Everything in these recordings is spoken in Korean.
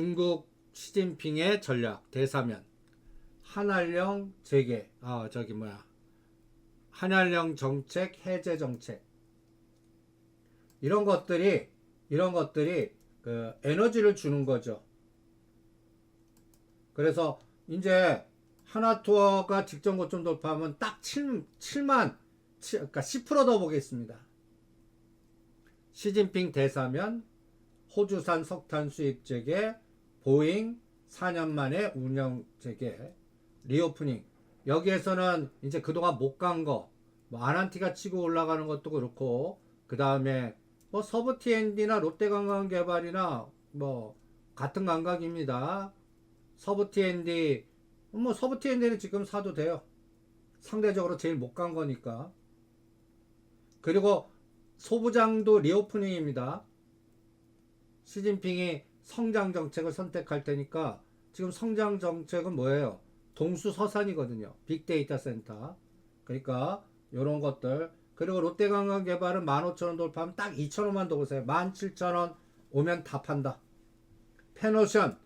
중국 시진핑의 전략 대사면 한알령 재개 아 저기 뭐야 한알령 정책 해제 정책 이런 것들이 이런 것들이 그 에너지를 주는 거죠. 그래서 이제 하나 투어가 직전 고점 돌파하면 딱 7, 7만 그러니까 10%더 보겠습니다. 시진핑 대사면 호주산 석탄 수입 재개 보잉 4년 만에 운영 재개 리오프닝 여기에서는 이제 그동안 못 간 거 뭐 아난티가 치고 올라가는 것도 그렇고 그 다음에 뭐 서부 T&D나 롯데관광개발이나 뭐 같은 감각입니다. T&D 뭐 T&D는 지금 사도 돼요. 상대적으로 제일 못 간 거니까. 그리고 소부장도 리오프닝입니다. 시진핑이 성장 정책을 선택할 테니까 지금 성장 정책은 뭐예요? 동수서산이거든요. 빅데이터 센터. 그러니까 이런 것들 그리고 롯데관광개발은 15,000원 돌파하면 딱 2,000원만 더 보세요. 17,000원 오면 다 판다. 페노션,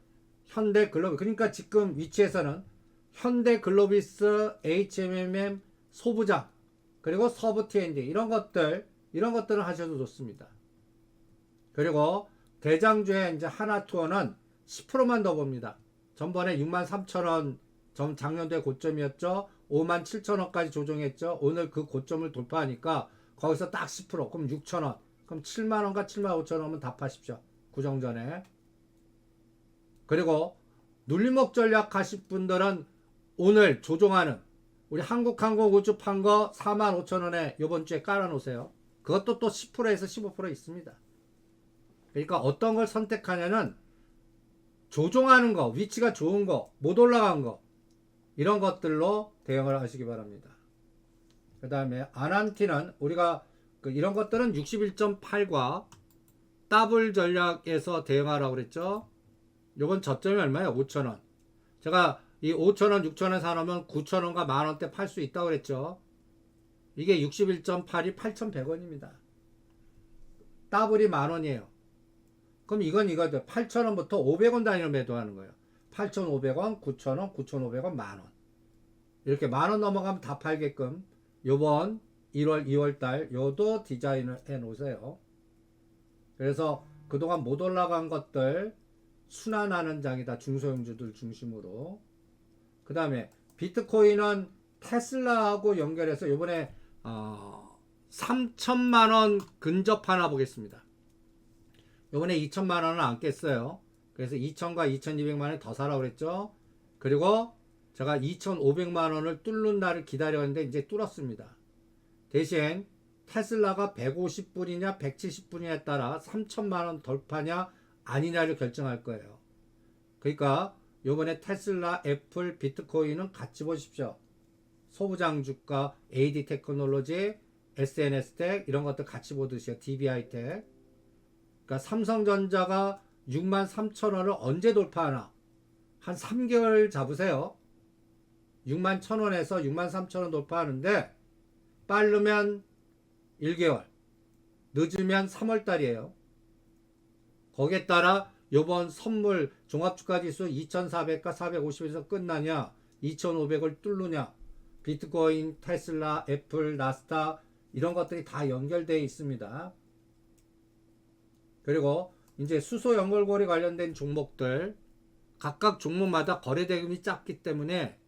현대글로비 그러니까 지금 위치에서는 현대글로비스, HMM, 소부장 그리고 서부 T&D 이런 것들 이런 것들을 하셔도 좋습니다. 그리고 대장주의 이제 하나 투어는 10%만 더 봅니다. 전번에 63,000원 전 작년도에 고점이었죠. 57,000원까지 조정했죠. 오늘 그 고점을 돌파하니까 거기서 딱 10% 그럼 6,000원. 그럼 7만 원과 7만 5천 원은 답하십시오. 구정 전에. 그리고 눌림목 전략 하실 분들은 오늘 조종하는 우리 한국항공 우주 판거 4만 5천 원에 요번 주에 깔아놓으세요. 그것도 또 10%에서 15% 있습니다. 그러니까 어떤 걸 선택하냐는 조종하는 거, 위치가 좋은 거, 못 올라간 거, 이런 것들로 대응을 하시기 바랍니다. 그 다음에 아난티는 우리가 그 이런 것들은 61.8과 더블 전략에서 대응하라고 그랬죠. 요건 저점이 얼마예요? 5,000원. 제가 이 5,000원, 6,000원 사놓으면 9,000원과 만원대 팔 수 있다고 그랬죠. 이게 61.8이 8,100원입니다. 더블이 만원이에요. 그럼 이건 이거죠. 8,000원부터 500원 단위로 매도하는 거예요. 8,500원, 9,000원, 9,500원, 만원. 이렇게 만원 넘어가면 다 팔게끔 요번 1월, 2월 달 요도 디자인을 해 놓으세요. 그래서 그동안 못 올라간 것들 순환하는 장이다. 중소형주들 중심으로. 그 다음에 비트코인은 테슬라하고 연결해서 요번에 어, 3천만 원 근접하나 보겠습니다. 요번에 2천만 원은 안 깼어요. 그래서 2천과 2,200만 원더 사라고 그랬죠. 그리고 제가 2,500만 원을 뚫는 날을 기다렸는데 이제 뚫었습니다. 대신 테슬라가 150불이냐 170불이냐에 따라 3천만 원 돌파냐 아니냐를 결정할 거예요. 그러니까 요번에 테슬라, 애플, 비트코인은 같이 보십시오. 소부장 주가, AD 테크놀로지, SNS 텍 이런 것들 같이 보듯이요. DBI 텍. 그러니까 삼성전자가 6만 3천 원을 언제 돌파하나? 한 3개월 잡으세요. 6만 1천 원에서 6만 3천 원 돌파하는데 빠르면 1개월, 늦으면 3월 달이에요. 거기에 따라 요번 선물 종합주가지수 2400과 450에서 끝나냐, 2500을 뚫느냐, 비트코인, 테슬라, 애플, 나스닥 이런 것들이 다 연결되어 있습니다. 그리고 이제 수소 연결고리 관련된 종목들 각각 종목마다 거래 대금이 작기 때문에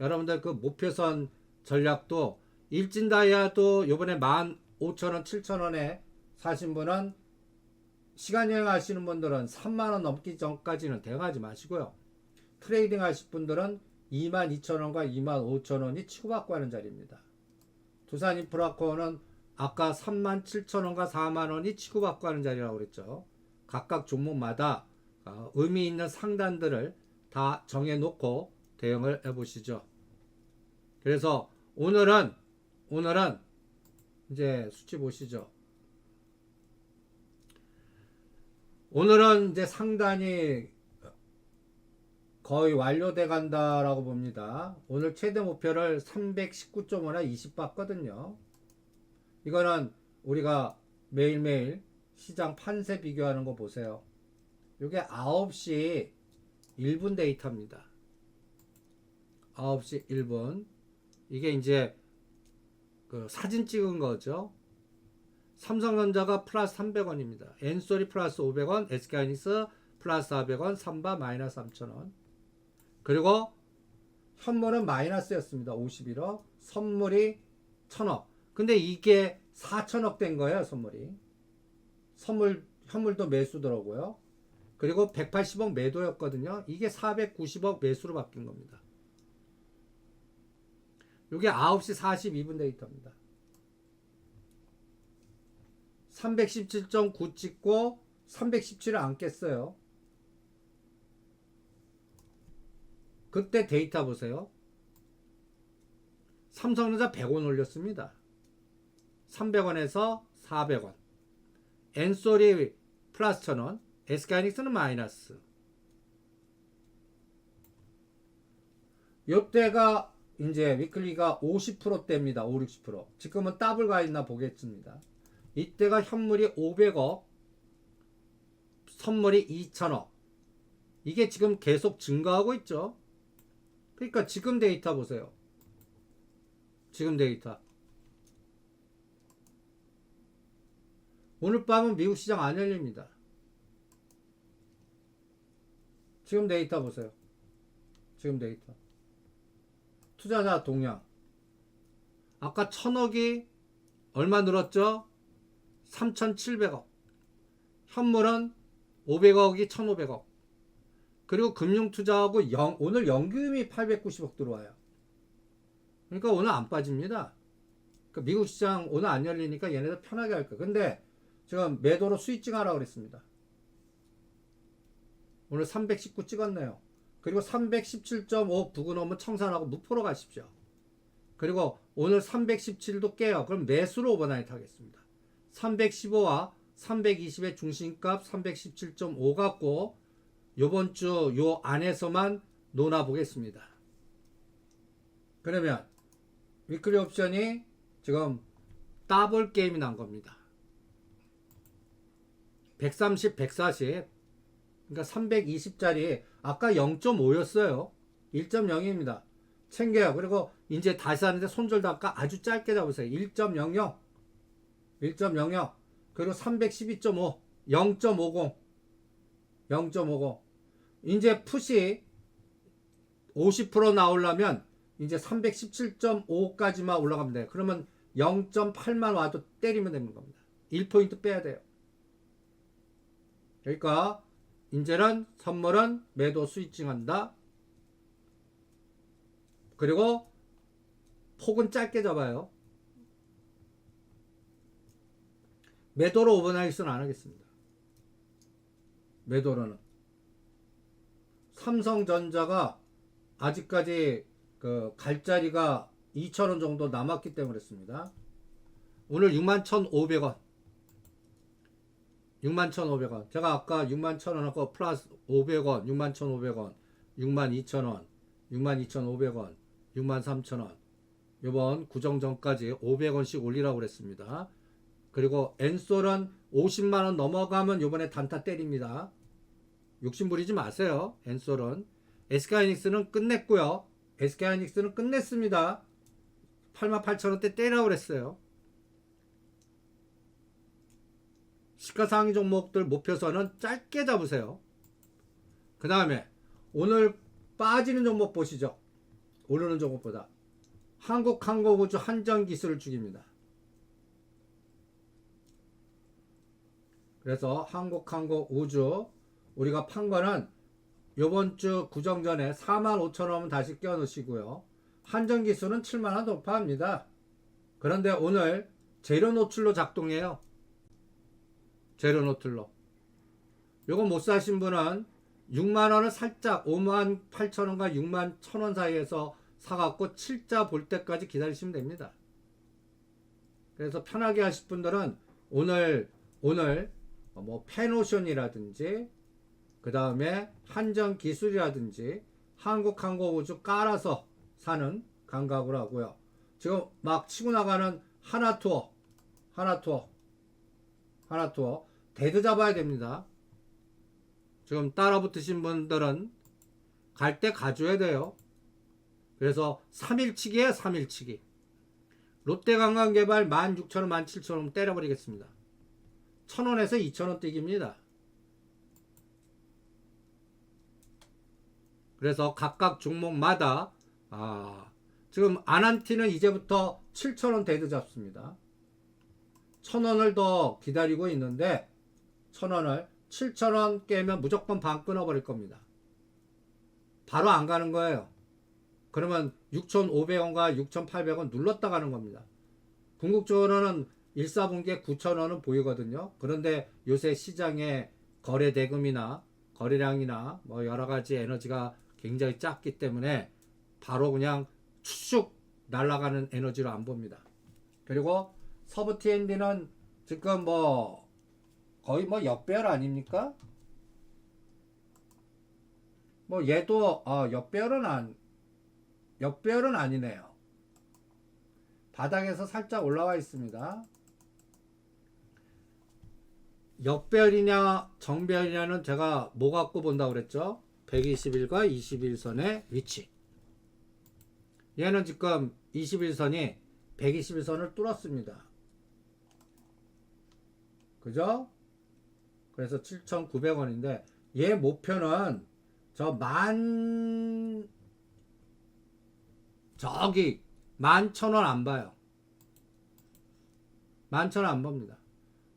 여러분들 그 목표선 전략도 일진다이아도 요번에 15,000원, 7,000원에 사신 분은 시간 여행 하시는 분들은 3만원 넘기 전까지는 대응하지 마시고요. 트레이딩 하실 분들은 22,000원과 25,000원이 치고받고 하는 자리입니다. 두산 인프라코어는 아까 37,000원과 4만 원이 치고받고 하는 자리라고 그랬죠. 각각 종목마다 어, 의미 있는 상단들을 다 정해놓고 대응을 해보시죠. 그래서 오늘은 오늘은 이제 수치 보시죠. 오늘은 이제 상단이 거의 완료돼 간다라고 봅니다. 오늘 최대 목표를 319.5나 20 봤거든요. 이거는 우리가 매일매일 시장 판세 비교하는 거 보세요. 요게 9시 1분 데이터입니다. 9시 1분. 이게 이제 그 사진 찍은 거죠. 삼성전자가 플러스 300원입니다. 엔솔이 플러스 500원, SK하이닉스 플러스 400원, 삼바 마이너스 3,000원. 그리고 현물은 마이너스였습니다. 51억. 선물이 1,000억. 근데 이게 4천억 된 거예요, 선물이. 선물 현물도 매수더라고요. 그리고 180억 매도였거든요. 이게 490억 매수로 바뀐 겁니다. 이게 9시 42분 데이터입니다. 317.9 찍고 317을 안 깼어요. 그때 데이터 보세요. 삼성전자 100원 올렸습니다. 300원에서 400원. 엔솔이 플러스 1000원. SK하이닉스는 마이너스. 요때가 이제 위클리가 50%대입니다. 5, 60%. 지금은 더블 가 있나 보겠습니다. 이때가 현물이 500억, 선물이 2천억. 이게 지금 계속 증가하고 있죠. 그러니까 지금 데이터 보세요. 지금 데이터. 오늘 밤은 미국 시장 안 열립니다. 지금 데이터 보세요. 지금 데이터. 투자자 동향. 아까 천억이 얼마 늘었죠? 3,700억. 현물은 500억이 1,500억. 그리고 금융투자하고 영, 오늘 연금이 890억 들어와요. 그러니까 오늘 안 빠집니다. 그러니까 미국 시장 오늘 안 열리니까 얘네들 편하게 할 거야. 근데 지금 매도로 스위칭 하라고 그랬습니다. 오늘 319 찍었네요. 그리고 317.5 부근 오면 청산하고 무포로 가십시오. 그리고 오늘 317도 깨요. 그럼 매수로 오버나이트 하겠습니다. 315와 320의 중심값 317.5 갖고 요번 주 요 안에서만 논아 보겠습니다. 그러면 위클리 옵션이 지금 더블 게임이 난 겁니다. 130, 140. 그러니까 320짜리 아까 0.5였어요. 1.0입니다. 챙겨요. 그리고 이제 다시 하는데 손절도 아까 아주 짧게 잡으세요. 1.00. 1.00. 그리고 312.5. 0.50. 0.50. 이제 풋이 50% 나오려면 이제 317.5까지만 올라가면 돼요. 그러면 0.8만 와도 때리면 되는 겁니다. 1포인트 빼야 돼요. 그러니까 이제는 선물은 매도 스위칭 한다. 그리고 폭은 짧게 잡아요. 매도로 오버나이트는 안 하겠습니다. 매도로는. 삼성전자가 아직까지 그 갈 자리가 2,000원 정도 남았기 때문에 그렇습니다. 오늘 61,500원. 61,500원. 제가 아까 61,000원 하고 플러스 500원, 61,500원, 62,000원, 62,500원, 63,000원. 요번 구정 전까지 500원씩 올리라고 그랬습니다. 그리고 엔솔은 50만 원 넘어가면 요번에 단타 때립니다. 욕심 부리지 마세요. 엔솔은 SK하이닉스는 끝냈고요. SK하이닉스는 끝냈습니다. 88,000원대 때리라고 그랬어요. 시가상위 종목들 목표선은 짧게 잡으세요. 그 다음에 오늘 빠지는 종목 보시죠. 오르는 종목보다 한국항공우주 한전기술을 죽입니다. 그래서 한국항공우주 우리가 판 거는 요번 주 구정 전에 4만 5천 원 다시 껴 넣으시고요. 한전기술은 7만 원 돌파합니다. 그런데 오늘 재료 노출로 작동해요. 노출로. 요거 못 사신 분은 6만 원을 살짝 5만 8천 원과 6만 1천 원 사이에서 사갖고 7자 볼 때까지 기다리시면 됩니다. 그래서 편하게 하실 분들은 오늘 오늘 뭐 페노션이라든지 그 다음에 한전 기술이라든지 한국 항공 우주 깔아서 사는 감각으로 하고요. 지금 막 치고 나가는 하나 투어, 하나 투어, 하나 투어 대드 잡아야 됩니다. 지금 따라 붙으신 분들은 갈 때 가줘야 돼요. 그래서 3일치기에 3일치기. 롯데관광개발 16,000원, 17,000원 때려버리겠습니다. 1,000원에서 2,000원 뛰기입니다. 그래서 각각 종목마다 아, 지금 아난티는 이제부터 7,000원 대드 잡습니다. 1,000원을 더 기다리고 있는데 1,000원을 7,000원 깨면 무조건 반 끊어버릴 겁니다. 바로 안 가는 거예요. 그러면 6,500원과 6,800원 눌렀다 가는 겁니다. 궁극적으로는 1사분기에 9,000원은 보이거든요. 그런데 요새 시장의 거래 대금이나 거래량이나 뭐 여러 가지 에너지가 굉장히 작기 때문에 바로 그냥 추슉 날아가는 에너지로 안 봅니다. 그리고 서브 TND는 지금 뭐 거의 뭐 역배열 아닙니까? 뭐 얘도 어, 역배열은 안 역배열은 아니네요. 바닥에서 살짝 올라와 있습니다. 역배열이냐 정배열이냐는 제가 뭐 갖고 본다고 그랬죠? 121과 21선의 위치. 얘는 지금 21선이 121선을 뚫었습니다. 그죠? 그래서 7,900원인데 얘 목표는 저 만 저기 만 천 원 안 봐요. 만 천 원 안 봅니다.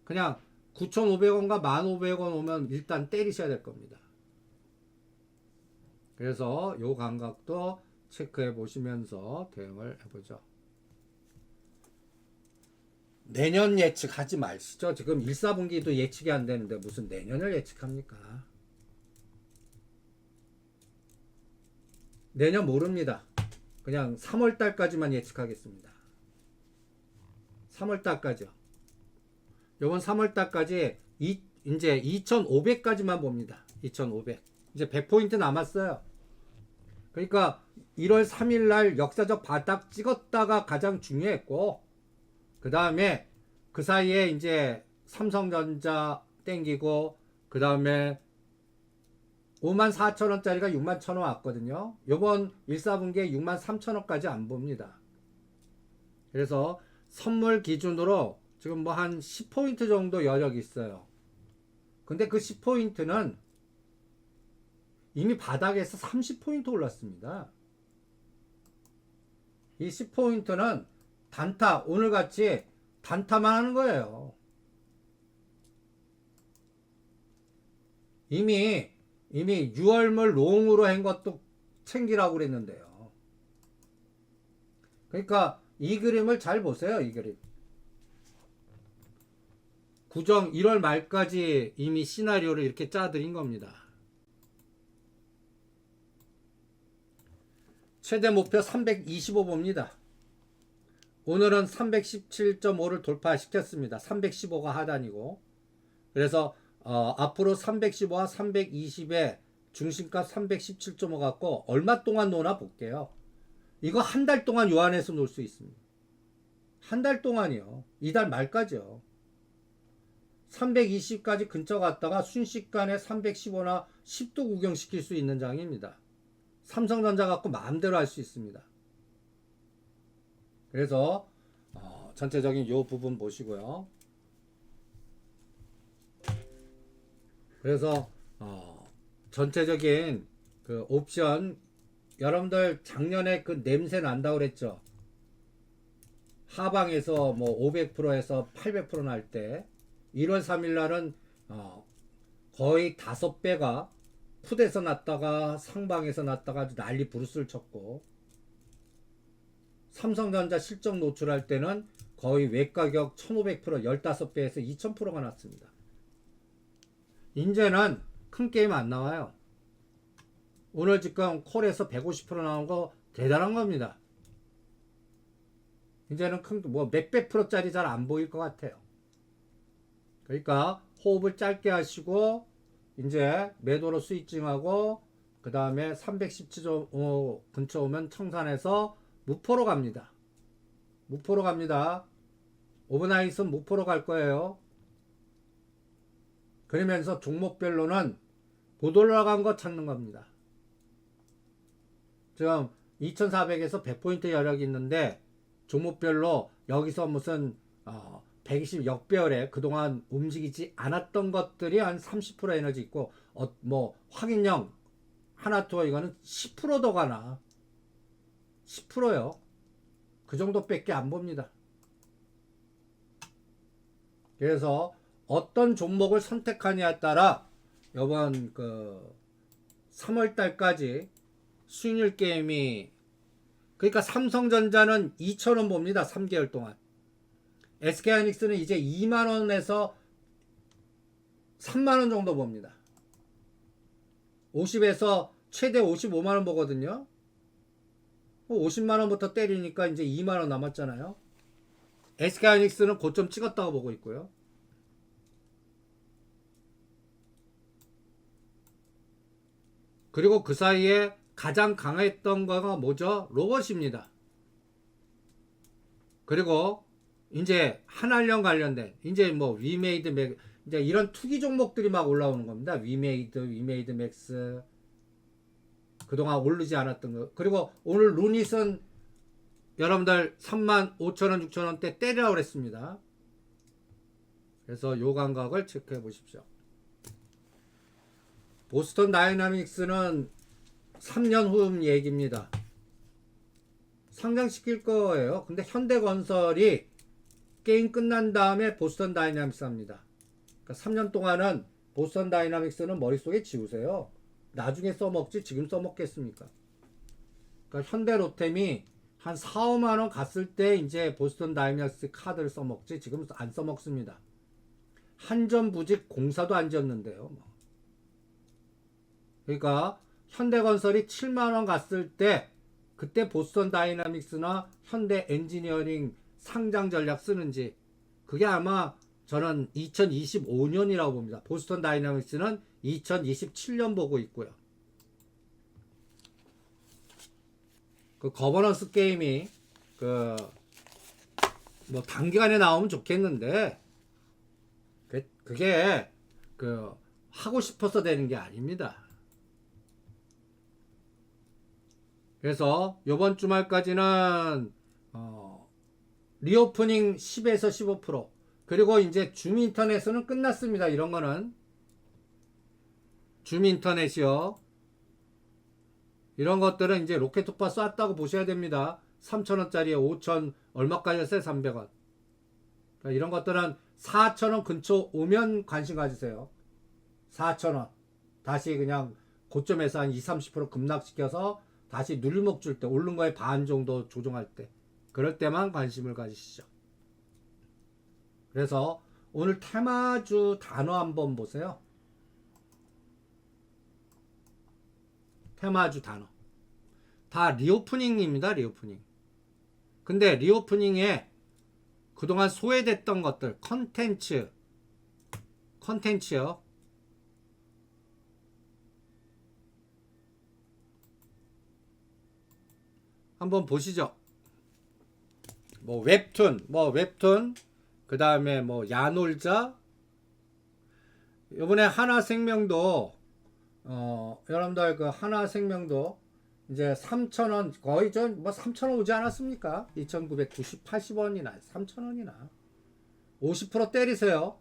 그냥 9,500원과 1,500원 오면 일단 때리셔야 될 겁니다. 그래서 요 감각도 체크해 보시면서 대응을 해보죠. 내년 예측하지 마시죠. 지금 1, 4분기도 예측이 안 되는데 무슨 내년을 예측합니까? 내년 모릅니다. 그냥 3월 달까지만 예측하겠습니다. 3월 달까지요. 요번 3월 달까지 이, 이제 2,500까지만 봅니다. 2,500. 이제 100포인트 남았어요. 그러니까 1월 3일 날 역사적 바닥 찍었다가 가장 중요했고 그 다음에 그 사이에 이제 삼성전자 땡기고 그 다음에 5만 4천 원짜리가 6만 1천 원 왔거든요. 요번 1, 4분기에 6만 3천 원까지 안 봅니다. 그래서 선물 기준으로 지금 뭐 한 10포인트 정도 여력이 있어요. 근데 그 10포인트는 이미 바닥에서 30포인트 올랐습니다. 이 10포인트는 단타, 오늘 같이 단타만 하는 거예요. 이미, 이미 6월물 롱으로 한 것도 챙기라고 그랬는데요. 그러니까 이 그림을 잘 보세요, 이 그림. 구정 1월 말까지 이미 시나리오를 이렇게 짜드린 겁니다. 최대 목표 325보입니다. 오늘은 317.5를 돌파시켰습니다. 315가 하단이고. 그래서 어, 앞으로 315와 320에 중심값 317.5 갖고 얼마 동안 노나 볼게요. 이거 한 달 동안 요 안에서 놀 수 있습니다. 한 달 동안이요. 이달 말까지요. 320까지 근처 갔다가 순식간에 315나 10도 구경시킬 수 있는 장입니다. 삼성전자 갖고 마음대로 할 수 있습니다. 그래서 어, 전체적인 요 부분 보시고요. 그래서 어, 전체적인 그 옵션 여러분들 작년에 그 냄새 난다고 그랬죠. 하방에서 뭐 500%에서 800%날 때 1월 3일 날은 어, 거의 다섯 배가 풋에서 났다가 상방에서 났다가 난리 부르스를 쳤고 삼성전자 실적 노출할 때는 거의 외가격 1500% 15배에서 2000%가 났습니다. 이제는 큰 게임 안 나와요. 오늘 지금 콜에서 150% 나온 거 대단한 겁니다. 이제는 큰 뭐 몇백 프로짜리 잘 안 보일 것 같아요. 그러니까 호흡을 짧게 하시고 이제 매도로 스위칭하고 그 다음에 317점 근처 오면 청산해서 무포로 갑니다. 무포로 갑니다. 오버나잇은 무포로 갈 거예요. 그러면서 종목별로는 못 올라간 거 찾는 겁니다. 지금 2400에서 100포인트 여력이 있는데 종목별로 여기서 무슨 어, 120 역배열에 그동안 움직이지 않았던 것들이 한 30% 에너지 있고 어, 뭐 확인형 하나 투어 이거는 10%더 가나 10%요. 그 정도밖에 안 봅니다. 그래서 어떤 종목을 선택하냐에 따라 이번 그 3월 달까지 수익률 게임이 그러니까 삼성전자는 2,000원 봅니다. 3개월 동안. SK하이닉스는 이제 2만 원에서 3만 원 정도 봅니다. 50에서 최대 55만 원 보거든요. 50만 원부터 때리니까 이제 2만 원 남았잖아요. SK하이닉스는 고점 찍었다고 보고 있고요. 그리고 그 사이에 가장 강했던 거가 뭐죠? 로봇입니다. 그리고 이제 한알령 관련된 이제 뭐 위메이드 맥 이제 이런 투기 종목들이 막 올라오는 겁니다. 위메이드, 위메이드 맥스 그동안 오르지 않았던 거. 그리고 오늘 루닛은 여러분들 3만 5천 원, 6천 원대 때리라고 그랬습니다. 그래서 요 감각을 체크해 보십시오. 보스턴 다이나믹스는 3년 후 얘기입니다. 상장시킬 거예요. 근데 현대건설이 게임 끝난 다음에 보스턴 다이나믹스 합니다. 그러니까 3년 동안은 보스턴 다이나믹스는 머릿속에 지우세요. 나중에 써먹지 지금 써먹겠습니까? 그러니까 현대로템이 한 4, 5만 원 갔을 때 이제 보스턴 다이나믹스 카드를 써먹지 지금 안 써먹습니다. 한전부직 공사도 안 지었는데요. 뭐. 그러니까 현대건설이 7만 원 갔을 때 그때 보스턴 다이나믹스나 현대 엔지니어링 상장 전략 쓰는지 그게 아마 저는 2025년이라고 봅니다. 보스턴 다이나믹스는 2027년 보고 있고요. 그 거버넌스 게임이 그 뭐 단기간에 나오면 좋겠는데 그- 그게 그 하고 싶어서 되는 게 아닙니다. 그래서 이번 주말까지는 어, 리오프닝 10에서 15% 그리고 이제 줌 인터넷은 끝났습니다. 이런 거는 줌 인터넷이요. 이런 것들은 이제 로켓 투파 쐈다고 보셔야 됩니다. 3,000원짜리에 5,000 얼마까지 였어요? 300원. 그러니까 이런 것들은 4,000원 근처 오면 관심 가지세요. 4,000원. 다시 그냥 고점에서 한 20, 30% 급락시켜서 다시 눌목 줄 때, 오른 거에 반 정도 조정할 때. 그럴 때만 관심을 가지시죠. 그래서 오늘 테마주 단어 한번 보세요. 테마주 단어. 다 리오프닝입니다, 리오프닝. 근데 리오프닝에 그동안 소외됐던 것들, 컨텐츠, 컨텐츠요. 한번 보시죠. 뭐 웹툰, 뭐 웹툰, 그 다음에 뭐 야놀자. 이번에 하나생명도 어 여러분들 그 하나 생명도 이제 3,000원 거의 전뭐 3,000원 오지 않았습니까? 2,990 80원이나 3,000원이나 50% 때리세요.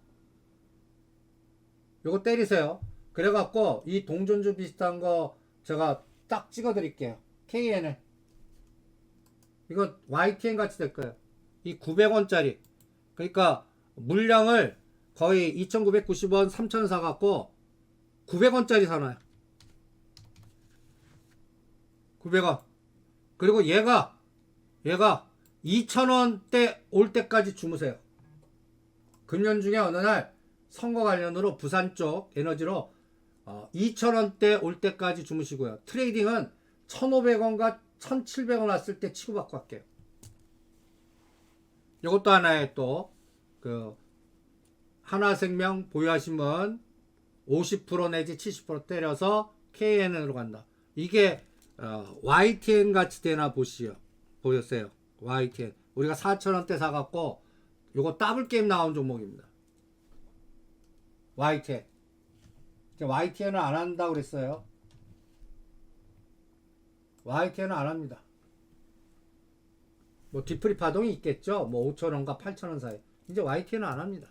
요거 때리세요. 그래 갖고 이 동전주 비슷한 거 제가 딱 찍어 드릴게요. KN을 이거 YTN 같이 될 거예요. 이 900원짜리. 그러니까 물량을 거의 2,990원, 3,000원 사갖고 900원짜리 사놔요. 900원. 그리고 얘가, 얘가 2,000원대 올 때까지 주무세요. 금년 중에 어느 날 선거 관련으로 부산 쪽 에너지로 어, 2,000원대 올 때까지 주무시고요. 트레이딩은 1,500원과 1,700원 왔을 때 치고받고 할게요. 이것도 하나의 또, 그, 하나생명 보유하시면 50% 내지 70% 때려서 KN으로 간다. 이게, 어, YTN 같이 되나 보시요. 보였어요. YTN. 우리가 4,000원대 사갖고, 요거 더블 게임 나온 종목입니다. YTN. 이제 YTN은 안 한다고 그랬어요. YTN은 안 합니다. 뭐 뒤풀이 파동이 있겠죠. 뭐 5천 원과 8천 원 사이. 이제 YTN은 안 합니다.